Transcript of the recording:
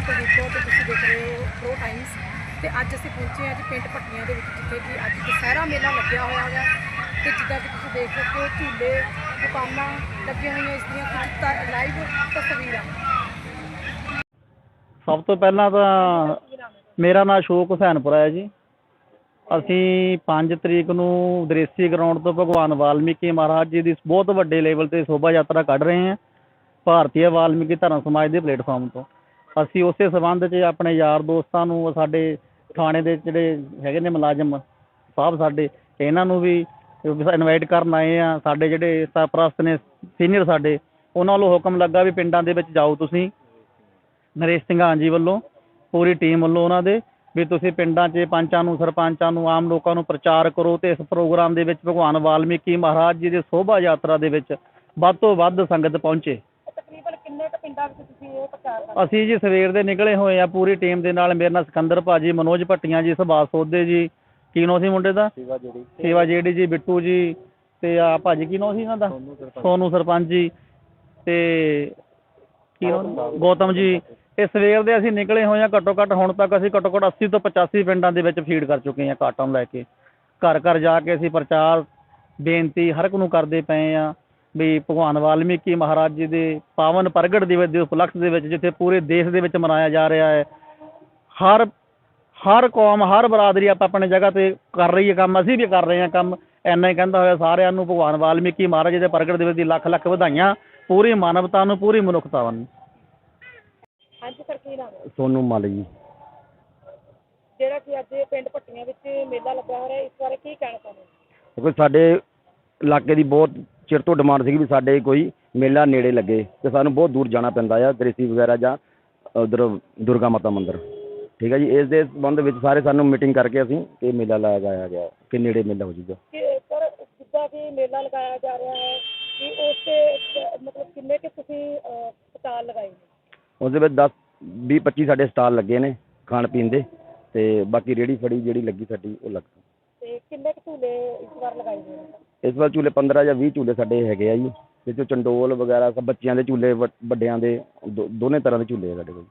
ਹਾਂ ਕੁਲਦੀਪ ਤੇ ਤੁਸੀਂ ਦੇਖ ਰਹੇ ਹੋ ਪ੍ਰੋ ਟਾਈਮਸ ਤੇ ਅੱਜ ਅਸੀਂ ਪਹੁੰਚੇ ਹਾਂ ਜੀ ਪਿੰਡ ਪੱਟੀਆਂ ਦੇ ਵਿੱਚ, ਜਿੱਥੇ ਕਿ ਅੱਜ ਦੁਸਹਿਰਾ ਮੇਲਾ ਲੱਗਿਆ ਹੋਇਆ ਹੈ ਤੇ ਜਿੱਦਾਂ ਕਿ ਤੁਸੀਂ ਦੇਖ ਸਕਦੇ ਹੋ, ਝੂਲੇ, ਦੁਕਾਨਾਂ ਲੱਗੀਆਂ ਹੋਈਆਂ ਇਸ ਦੀਆਂ ਕੁਝ ਲਾਈਵ ਤਸਵੀਰਾਂ। ਸਭ ਤੋਂ ਪਹਿਲਾਂ ਤਾਂ ਮੇਰਾ ਨਾਮ ਅਸ਼ੋਕ ਹੁਸੈਨਪੁਰਾ ਹੈ ਜੀ। ਅਸੀਂ 5 ਤਰੀਕ ਨੂੰ ਦ੍ਰੇਸੀ ਗਰਾਊਂਡ ਤੋਂ ਭਗਵਾਨ ਵਾਲਮੀਕੀ ਮਹਾਰਾਜ ਜੀ ਦੀ ਬਹੁਤ ਵੱਡੇ ਲੈਵਲ ਤੇ ਸ਼ੋਭਾ ਯਾਤਰਾ ਕੱਢ ਰਹੇ ਹਾਂ, ਭਾਰਤੀ ਵਾਲਮੀਕੀ ਧਰਮ ਸਮਾਜ ਦੇ ਪਲੇਟਫਾਰਮ ਤੋਂ। ਅਸੀਂ ਉਸੇ ਸਬੰਧ 'ਚ ਆਪਣੇ ਯਾਰ ਦੋਸਤਾਂ ਨੂੰ, ਸਾਡੇ ਥਾਣੇ ਦੇ ਜਿਹੜੇ ਹੈਗੇ ਨੇ ਮੁਲਾਜ਼ਮ ਸਾਹਿਬ ਸਾਡੇ, ਇਹਨਾਂ ਨੂੰ ਵੀ ਇਨਵਾਈਟ ਕਰਨ ਆਏ ਆ ਸਾਡੇ ਜਿਹੜੇ ਸਰਪ੍ਰਸਤ ਨੇ ਸੀਨੀਅਰ ਸਾਡੇ, ਉਹਨਾਂ ਵੱਲੋਂ ਹੁਕਮ ਲੱਗਾ ਵੀ ਪਿੰਡਾਂ ਦੇ ਵਿੱਚ ਜਾਓ ਤੁਸੀਂ। ਨਰੇਸ਼ ਸਿੰਘਾਂ ਜੀ ਵੱਲੋਂ, ਪੂਰੀ ਟੀਮ ਵੱਲੋਂ ਉਹਨਾਂ ਦੇ, ਵੀ ਤੁਸੀਂ ਪਿੰਡਾਂ 'ਚ ਪੰਚਾਂ ਨੂੰ, ਸਰਪੰਚਾਂ ਨੂੰ, ਆਮ ਲੋਕਾਂ ਨੂੰ ਪ੍ਰਚਾਰ ਕਰੋ ਤੇ ਇਸ ਪ੍ਰੋਗਰਾਮ ਦੇ ਵਿੱਚ ਭਗਵਾਨ ਵਾਲਮੀਕੀ ਮਹਾਰਾਜ ਜੀ ਦੇ ਸ਼ੋਭਾ ਯਾਤਰਾ ਦੇ ਵਿੱਚ ਵੱਧ ਤੋਂ ਵੱਧ ਸੰਗਤ ਪਹੁੰਚੇ। ਤੁਸੀਂ ਇਹ ਪ੍ਰਚਾਰ ਅਸੀਂ ਜੀ ਸਵੇਰ ਦੇ ਨਿਕਲੇ ਹੋਏ ਆ ਪੂਰੀ ਟੀਮ ਦੇ ਨਾਲ ਮੇਰੇ ਨਾਲ ਸਿਕੰਦਰ ਭਾਜੀ ਮਨੋਜ ਭੱਟੀਆਂ ਜੀ ਸੁਭਾਸ਼ ਸੋਧੇ ਜੀ। ਕੀ ਨਾਂ ਸੀ ਮੁੰਡੇ ਦਾ? ਸੇਵਾ ਜਿਹੜੀ ਸੇਵਾ ਜੀ ਬਿੱਟੂ ਜੀ ਤੇ ਆ ਭਾਜੀ ਕੀ ਨਾਂ ਸੀ ਇਹਨਾਂ ਦਾ? ਸੋਨੂ ਸਰਪੰਚ। ਜੀ ਤੇ ਕੀ ਨਾਂ ਗੌਤਮ ਜੀ। ਇਹ ਸਵੇਰ ਦੇ ਅਸੀਂ ਨਿਕਲੇ ਹੋਏ ਆ ਘੱਟੋ ਘੱਟ ਹੁਣ ਤੱਕ ਅਸੀਂ ਘੱਟੋ ਘੱਟ 80 ਤੋਂ 85 ਪਿੰਡਾਂ ਦੇ ਵਿੱਚ ਫੀਡ ਕਰ ਚੁੱਕੇ ਹਾਂ ਕਾਟਾਂ ਨੂੰ ਲੈ ਕੇ। ਘਰ ਘਰ ਜਾ ਕੇ ਅਸੀਂ ਪ੍ਰਚਾਰ ਬੇਨਤੀ ਹਰ ਇੱਕ ਨੂੰ ਕਰਦੇ ਪਏ ਆ। ਵੀ ਭਗਵਾਨ ਵਾਲਮੀਕੀ ਮਹਾਰਾਜ ਜੀ ਦੇ ਪਾਵਨ ਪ੍ਰਗਟ ਦਿਵਸ ਦੇ ਉਪਲਕਸ਼ ਦੇ ਵਿੱਚ ਜਿੱਥੇ ਪੂਰੇ ਦੇਸ਼ ਦੇ ਵਿੱਚ ਮਨਾਇਆ ਜਾ ਰਿਹਾ ਹੈ ਹਰ ਹਰ ਕੌਮ ਹਰ ਬਰਾਦਰੀ ਆਪਾਂ ਆਪਣੇ ਜਗ੍ਹਾ ਤੇ ਕਰ ਰਹੀ ਹੈ ਕੰਮ ਅਸੀਂ ਵੀ ਕਰ ਰਹੇ ਹਾਂ ਕੰਮ। ਐਨਾ ਹੀ ਕਹਿੰਦਾ ਹੋਇਆ ਸਾਰਿਆਂ ਨੂੰ ਭਗਵਾਨ ਵਾਲਮੀਕੀ ਮਹਾਰਾਜ ਜੀ ਦੇ ਪ੍ਰਗਟ ਦਿਵਸ ਦੀ ਲੱਖ ਲੱਖ ਵਧਾਈਆਂ ਪੂਰੀ ਮਾਨਵਤਾ ਨੂੰ ਪੂਰੀ ਮਨੁੱਖਤਾ ਨੂੰ। ਹਾਂਜੀ ਸਰ ਕੀ ਨਾਮ ਹੈ? ਸੋਨੂ ਮਲ ਜੀ। ਜਿਹੜਾ ਕਿ ਅੱਜ ਪਿੰਡ ਪੱਟੀਆਂ ਵਿੱਚ ਮੇਲਾ ਲੱਗਾ ਹੋ ਰਿਹਾ ਇਸ ਬਾਰੇ ਕੀ ਕਹਿਣਾ ਚਾਹੁੰਦੇ ਹੋ? ਕਿਉਂਕਿ ਸਾਡੇ ਇਲਾਕੇ ਦੀ ਬਹੁਤ ਚਿਰ ਤੋਂ ਡਿਮਾਂਡ ਸੀਗੀ ਵੀ ਸਾਡੇ ਕੋਈ ਮੇਲਾ ਨੇੜੇ ਲੱਗੇ ਤੇ ਸਾਨੂੰ ਬਹੁਤ ਦੂਰ ਜਾਣਾ ਪੈਂਦਾ ਆ ਦ੍ਰਿਸ਼ੀ ਵਗੈਰਾ ਜਾਂ ਉਧਰ ਦੁਰਗਾ ਮਾਤਾ ਮੰਦਿਰ। ਠੀਕ ਹੈ ਜੀ ਇਸ ਦੇ ਸੰਬੰਧ ਵਿੱਚ ਸਾਰੇ ਸਾਨੂੰ ਮੀਟਿੰਗ ਕਰਕੇ ਅਸੀਂ ਇਹ ਮੇਲਾ ਲਗਾਇਆ ਗਿਆ ਕਿ ਨੇੜੇ ਮੇਲਾ ਹੋ ਜਾਊਗਾ। ਕਿ ਸਰ ਜਿੱਦਾਂ ਕਿ ਮੇਲਾ ਲਗਾਇਆ ਜਾ ਰਿਹਾ ਹੈ ਕਿ ਉਸ ਤੇ ਮਤਲਬ ਕਿੰਨੇ ਕਿ ਤੁਸੀਂ ਸਟਾਲ ਲਗਾਏ ਨੇ? ਉਸ ਦੇ ਵਿੱਚ 10 20 25 ਸਾਡੇ ਸਟਾਲ ਲੱਗੇ ਨੇ ਖਾਣ ਪੀਣ ਦੇ ਤੇ ਬਾਕੀ ਰੇੜੀ ਫੜੀ ਜਿਹੜੀ ਲੱਗੀ ਸਾਡੀ ਉਹ ਲੱਗ ਤੇ ਕਿੰਨੇ ਕੁ ਝੂਲੇ ਇਸ ਵਾਰ ਲਗਾਏ ਗਏ ਨੇ? ਇਸ ਵਾਰ ਝੂਲੇ 15 ਜਾਂ 20 ਝੂਲੇ ਸਾਡੇ ਹੈਗੇ ਆ ਜੀ। ਜਿਸ ਚੰਡੋਲ ਵਗੈਰਾ ਸਭ ਬੱਚਿਆਂ ਦੇ ਝੂਲੇ ਵੱ- ਵੱਡਿਆਂ ਦੇ, ਦੋ- ਦੋਨੇ ਤਰ੍ਹਾਂ ਦੇ ਝੂਲੇ ਆ ਸਾਡੇ ਕੋਲ।